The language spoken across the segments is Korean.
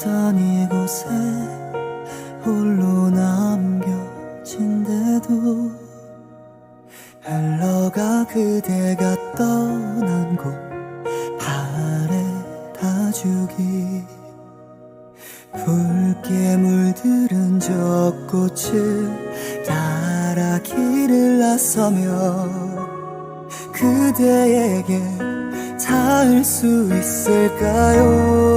있던 이곳에 홀로 남겨진 데도 흘러가 그대가 떠난 곳 발에 다주기 붉게 물들은 저 꽃을 따라 길을 나서며 그대에게 닿을 수 있을까요?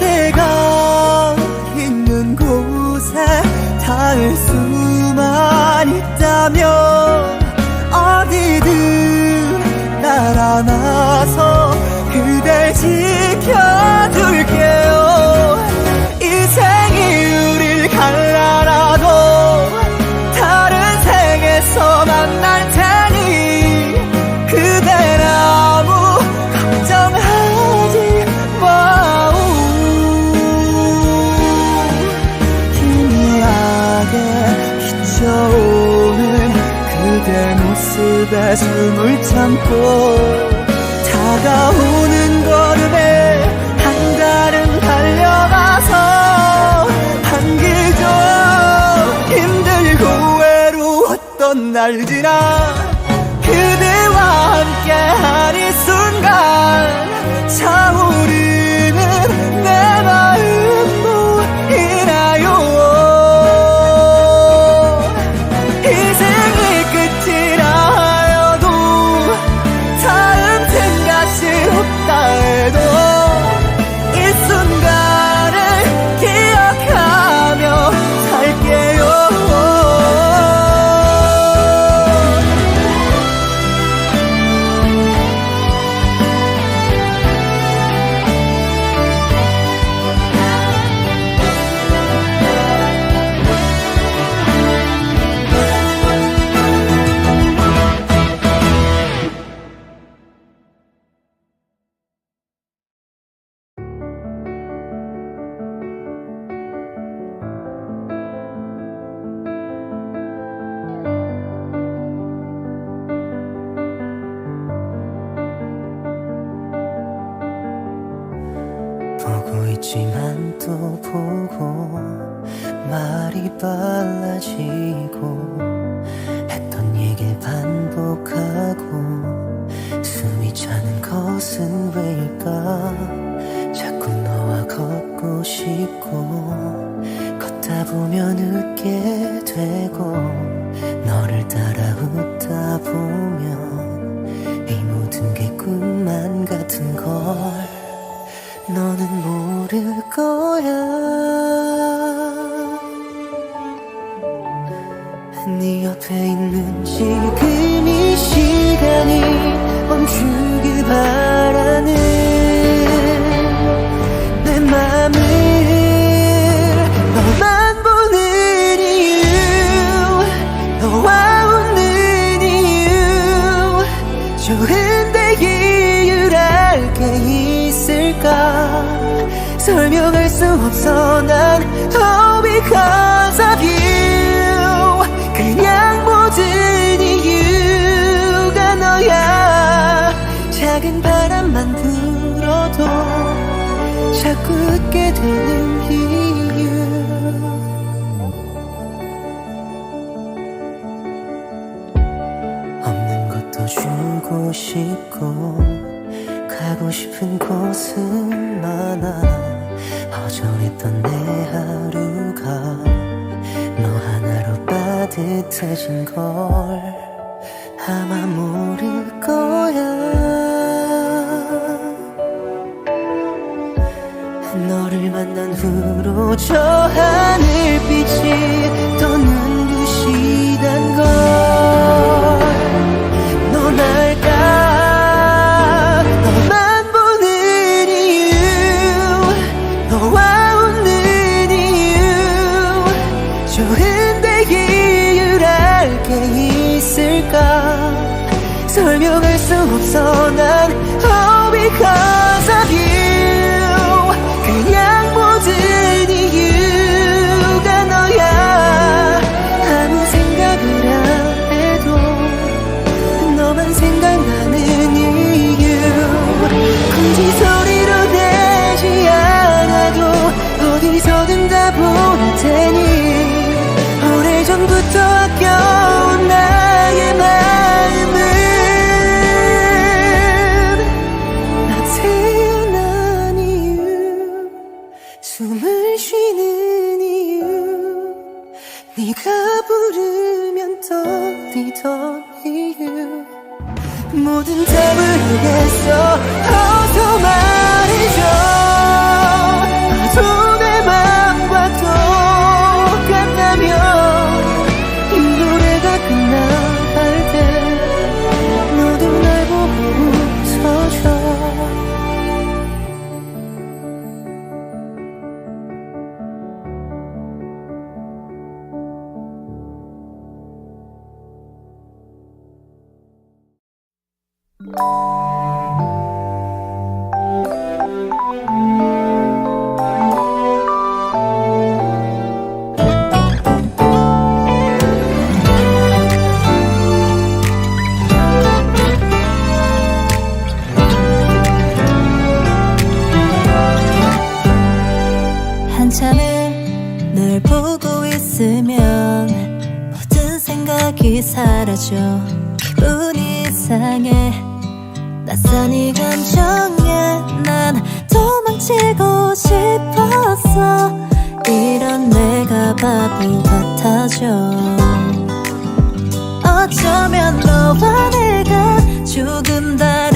그대가 있는 곳에 닿을 수만 있다면 어디든 날아나서 그댈 지켜 모습에 숨을 참고 다가오는 걸음에 한 걸음 달려가서 한길좀 힘들고 외로웠던 날 지나 그대와 함께한 이 순간 차오르 있지만 또 보고 말이 빨라지고 했던 얘길 반복하고 숨이 차는 것은 왜일까? 자꾸 너와 걷고 싶고 걷다 보면 웃게 되고 너를 따라 웃다 보면 이 모든 게 꿈만 같은 걸 너는 모를 거야. 네 옆에 있는 지금 설명할 수 없어. 난 all because of you 그냥 모든 이유가 너야. 작은 바람만 불어도 자꾸 웃게 되는 이유. 없는 것도 주고 싶고 가고 싶은 곳은 많아 허전했던 내 하루가 너 하나로 따뜻해진 걸. 아마 모를 설명할 수 없어. 나 한참을 널 보고 있으면 모든 생각이 사라져 기분이 이상해. 난 정해 난 도망치고 싶었어. 이런 내가 바보 같아져. 어쩌면 너와 내가 죽은다